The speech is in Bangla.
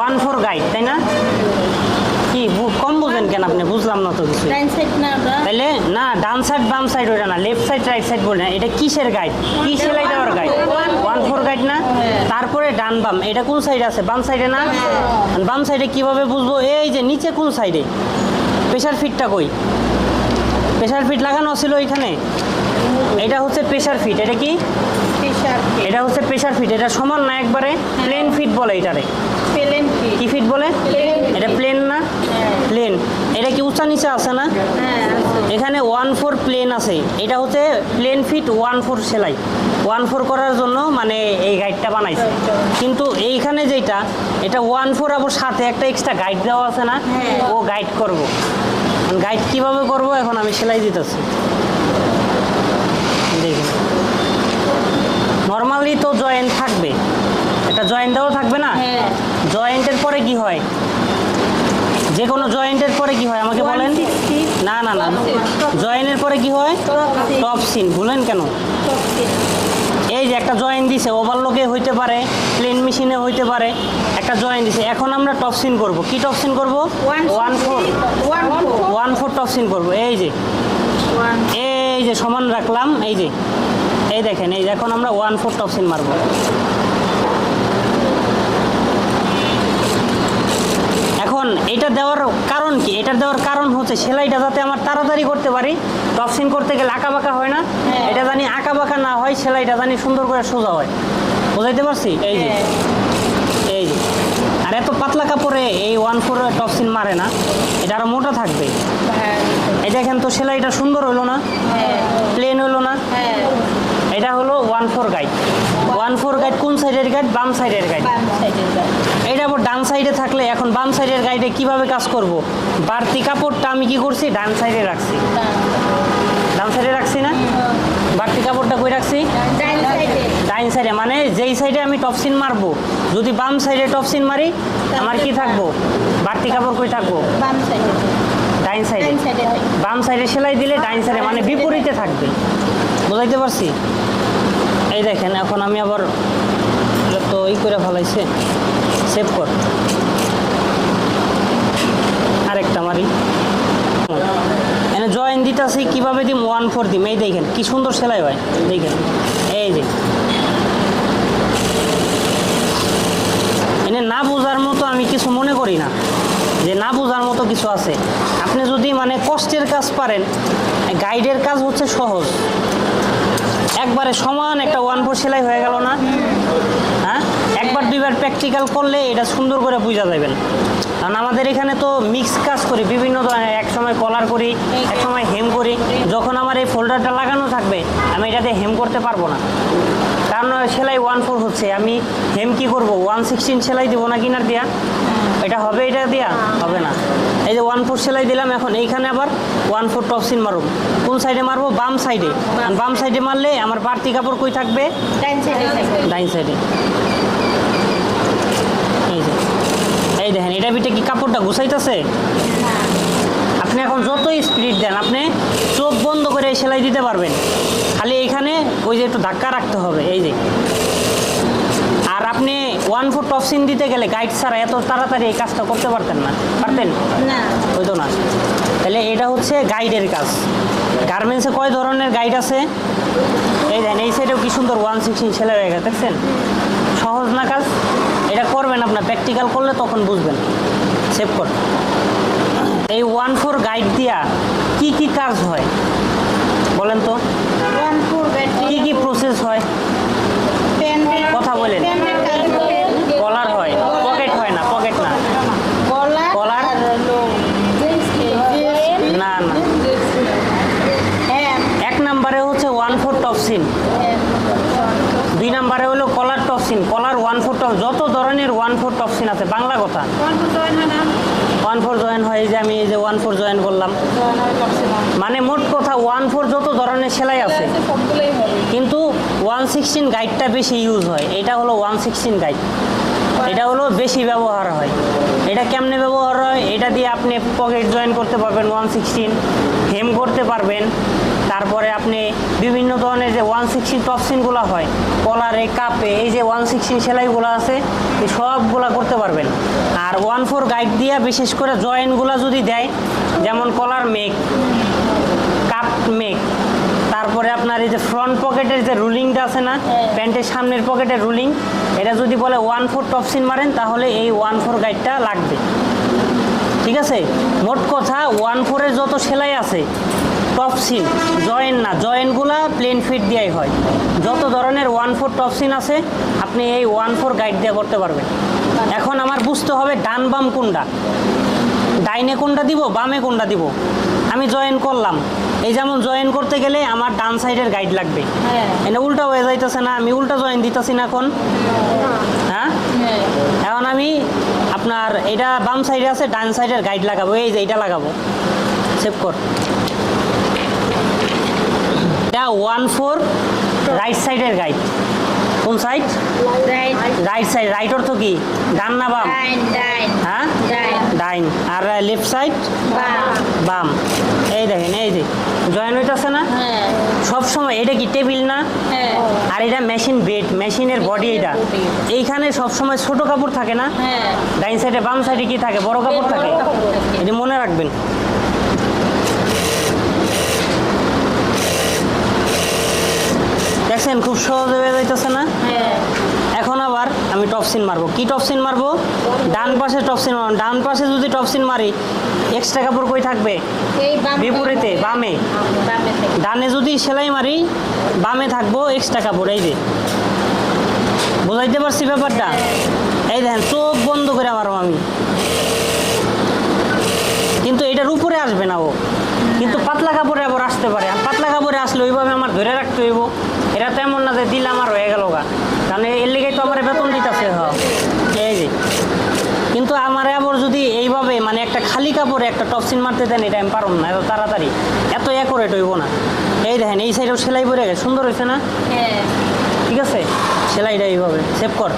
ওয়ান ফোর গাইড তাই না? কি কম বুঝেন কেন আপনি? বুঝলাম না তো কিছু। না তাহলে না ডান সাইড বাম সাইড ওটা না লেফট সাইড রাইট সাইড বলে না এটা কিসের গাইড কি সেলাই দেওয়ার গাইড ওয়ান ফোর গাইড না? তারপরে ডান বাম। এটা কোন সাইড আছে? বাম সাইডে না? বাম সাইডে কীভাবে বুঝব? এই যে নিচে কোন সাইডে প্রেশার ফিটটা কই? প্রেশার ফিট লাগানো ছিল এখানে এটা হচ্ছে প্রেশার ফিট এটা কি? এটা হচ্ছে প্রেশার ফিট এটা সমান না একবারে? প্লেন ফিট বলে এটারে। প্লেন কি কি ফিট বলে? এটা প্লেন না? প্লেন এটা কি উঁচা নিচে আছে না? হ্যাঁ এখানে ওয়ান ফোর প্লেন আছে। এটা হচ্ছে প্লেন ফিট ওয়ান ফোর সেলাই। ওয়ান ফোর করার জন্য মানে এই গাইডটা বানাইছে। কিন্তু এইখানে যেটা এটা ওয়ান ফোর আবার সাথে একটা এক্সট্রা গাইড দেওয়া আছে না? ও গাইড করব। গাইড কীভাবে করব এখন আমি সেলাই দিতেছি দেখুন তো জয়েন্ট থাকবে। এটা জয়েন্ট দেওয়া থাকবে না? হ্যাঁ। জয়েন্টের পরে কি হয়? যে কোনো জয়েন্টের পরে কি হয়? আমাকে বলেন। না না না। জয়েন্টের পরে কি হয়? টপ সিন ভুলেন কেন? এই যে একটা জয়েন্ট দিছে ওভারলোকে হইতে পারে প্লেন মেশিনে হইতে পারে একটা জয়েন্ট দিছে। এখন আমরা টপ সিন করব। কি টপ সিন করব? One four one four one four top seam করব। এই যে। এই যে সমান রাখলাম। এই যে। এই দেখেন এই এখন আমরা ওয়ান ফোর টপ সিন মারবো। এখন এটা দেওয়ার কারণ কি? এটা দেওয়ার কারণ হচ্ছে সেলাইটা যাতে আমার তাড়াতাড়ি করতে পারি টপসিন করতে গেলে আঁকা বাঁকা হয় না। হ্যাঁ। এটা জানি আঁকা বাঁকা না হয় সেলাইটা জানি সুন্দর করে সোজা হয়। বুঝাইতে পারছি? এই যে হ্যাঁ। এই যে। আর এত পাতলা কাপড়ে এই ওয়ান ফোর টপসিন মারে না এটা আরও মোটা থাকবে। হ্যাঁ। এই দেখেন তো সেলাইটা সুন্দর হলো না? প্লেন হলো না? এটা হলো one four guide one four guide কোন সাইডের গাইড বাম সাইডের গাইড এটা আবার ডান সাইডে থাকলে এখন বাম সাইডের গাইডে কীভাবে কাজ করব? বাড়তি কাপড়টা আমি কি করছি? ডান সাইডে রাখছি। ডান সাইডে রাখছি না? বাড়তি কাপড়টা কই রাখছি? ডাইন সাইডে ডাইন সাইডে মানে যেই সাইডে আমি টপসিন মারবো যদি বাম সাইডে টপসিন মারি আমার কি থাকব? বাড়তি কাপড় কই থাকব? বাম সাইডে ডাইন সাইডে। বাম সাইডে সেলাই দিলে ডাইন সাইডে মানে বিপরীতে থাকবে। বুঝাইতে পারছি? এই দেখেন এখন আমি আবার তো ই করে ফেলাইছে সেভ কর। আরেকটা মারি। এনে জয়েন দিতেছি কীভাবে দিম? ওয়ান ফোর দিম। এই দেখেন কি সুন্দর সেলাই হয়। দেখেন এই যে। এনে না বোঝার মতো আমি কিছু মনে করি না। যে না বোঝার মতো কিছু আছে। আপনি যদি মানে কষ্টের কাজ পারেন গাইডের কাজ হচ্ছে সহজ। একবারে সমান একটা ওয়ান ফোর সেলাই হয়ে গেল না। হ্যাঁ? একবার দুইবার প্র্যাকটিক্যাল করলে এটা সুন্দর করে বোঝা যাবেন কারণ আমাদের এখানে তো মিক্স কাজ করি বিভিন্ন ধরনের এক সময় কলার করি এক সময় হেম করি। যখন আমার এই ফোল্ডারটা লাগানো থাকবে আমি এটাতে হেম করতে পারব না। কারণ সেলাই ওয়ান ফোর হচ্ছে আমি হেম কি করব? ওয়ান সিক্সটিন সেলাই দেবো না কিনার দেয়া? এটা হবে এটা দিয়া? হবে না। এই যে ওয়ান ফোর সেলাই দিলাম এখন এইখানে আবার ওয়ান ফোর টপসিন মারব কোন সাইডে মারবো? বাম সাইডে আর বাম সাইডে মারলে আমার বাড়তি কাপড় কই থাকবে? ডাইন সাইডে এই দেখেন এটা বিটে কি কাপড়টা গুছাইতেছে? আপনি এখন যতই স্পিড দেন আপনি চোখ বন্ধ করে সেলাই দিতে পারবেন। খালি এখানে ওই যে একটু ধাক্কা রাখতে হবে এই যে। আর আপনি ওয়ান ফোর টপসিন দিতে গেলে গাইড ছাড়া এত তাড়াতাড়ি এই কাজটা করতে পারতেন না। পারতেন? না। হইতো না। তাহলে এটা হচ্ছে গাইডের কাজ। গার্মেন্টসে কয় ধরনের গাইড আছে? এই দেন এই সাইডেও কি সুন্দর ওয়ান সিক্সটিন ছেলে হয়ে গেছে দেখছেন? সহজ না কাজ? এটা করবেন আপনার প্র্যাকটিক্যাল করলে তখন বুঝবেন। সেভ কর এই ওয়ান ফোর গাইড দিয়া কি কি কাজ হয়? বলেন তো। কি কি প্রসেস হয়? কথা বলেন। প্যান্ডেল কাজ করে কলার হয় পকেট হয় না পকেট না কলার কলার? আর হলো না না হ্যাঁ এক নম্বরে হচ্ছে ওয়ান ফোর টপসিন দুই নম্বরে হলো collar top seam collar one four top যত ধরনের ওয়ান ফোর টপসিন আছে বাংলা কথা। ওয়ান ফোর জয়েন হয় যে আমি এই যে ওয়ান ফোর জয়েন করলাম। মানে মোট কথা ওয়ান ফোর যত ধরনের সেলাই আছে কিন্তু ওয়ান সিক্সটিন গাইডটা বেশি ইউজ হয়। এটা হলো ওয়ান সিক্সটিন গাইড এটা হলো বেশি ব্যবহার হয়। এটা কেমনে ব্যবহার হয়? এটা দিয়ে আপনি পকেট জয়েন করতে পারবেন ওয়ান সিক্সটিন হেম করতে পারবেন। তারপরে আপনি বিভিন্ন ধরনের যে ওয়ান সিক্সটিন টপসিনগুলো হয়, কলারে, কাপে, এই যে ওয়ান সিক্সটিন সেলাইগুলো আছে সবগুলা করতে পারবেন। আর ওয়ান ফোর গাইড দিয়া বিশেষ করে জয়েন্টগুলো যদি দেয়, যেমন কলার মেক কাপ মেক তারপরে আপনার এই যে ফ্রন্ট পকেটের যে রুলিংটা আছে না, প্যান্টের সামনের পকেটের রুলিং এটা যদি বলে ওয়ান ফোর টপসিন মারেন, তাহলে এই ওয়ান ফোর গাইডটা লাগবে। ঠিক আছে? মোট কথা ওয়ান ফোরের যত সেলাই আছে টপসিন জয়েন না জয়েন্টগুলা প্লেন ফিট দিয়াই হয়। যত ধরনের ওয়ান ফোর টপসিন আছে আপনি এই ওয়ান ফোর গাইড দিয়ে করতে পারবেন। এখন আমার বুঝতে হবে ডান বাম কোনটা। ডাইনে কোনটা দিব বামে কোনটা দিব। আমি জয়েন করলাম। এই যেমন জয়েন করতে গেলে আমার ডান সাইডের গাইড লাগবে। হ্যাঁ। এটা উল্টা হয়ে যাইতেছে না আমি উল্টা জয়েন দিতেছি না এখন। হ্যাঁ? হ্যাঁ। এখন আমি আপনার এটা বাম সাইডে আছে ডান সাইডের গাইড লাগাবো। এই যে এটা লাগাবো। সেভ কর। এটা ওয়ান ফোর রাইট সাইডের গাইড। কোন সাইড? Right side. রাইট অর্থ কি? ডান না বাম? হ্যাঁ? ডাইন। আর লেফট সাইড? বাম। এই দেখেন, এই যে, জয়েন হইতেছে না? সব সময় এটা কি টেবিল না? আর এটা মেশিন বেড, মেশিনের বডি এটা। এইখানে সব সময় ছোট কাপড় থাকে না? ডাইন সাইডে বাম সাইডে কি থাকে? বড় কাপড় থাকে। এটি মনে রাখবেন। দেখছেন খুব সহজে হয়ে যাইতেছে না? হ্যাঁ এখন আবার আমি টপসিন মারবো। কি টপসিন মারবো? ডান পাশে টপসিন মারবো। ডান পাশে যদি টপসিন মারি এক্সট্রা কাপড় কই থাকবে? বিপরীতে বামে। ডানে যদি সেলাই মারি বামে থাকব এক্সট্রা কাপড় এই যে। বুঝাইতে পারছি ব্যাপারটা? এই দেখেন চোখ বন্ধ করে মারবো আমি। কিন্তু এটার উপরে আসবে না ও। কিন্তু পাতলা কাপড়ে আবার আসতে পারে। আর পাতলা কাপড়ে আসলে ওইভাবে আমার ধরে রাখতে হইব। তো এমন না যে দিলে আমার হয়ে গেল গা। কারণ এর লিগেই তো আমার বেতন দিতেছে এই যে? কিন্তু আমার আবার যদি এইভাবে মানে একটা খালি কাপড়ে একটা টপসিন মারতে দেন এটা আমি পারব না এত তাড়াতাড়ি। এত অ্যাকোরেট হইব না। এই দেখেন এই সাইডেও সেলাই পরে গেছে সুন্দর হয়েছে না? হ্যাঁ। ঠিক আছে? সেলাইটা এইভাবে সেভ কর।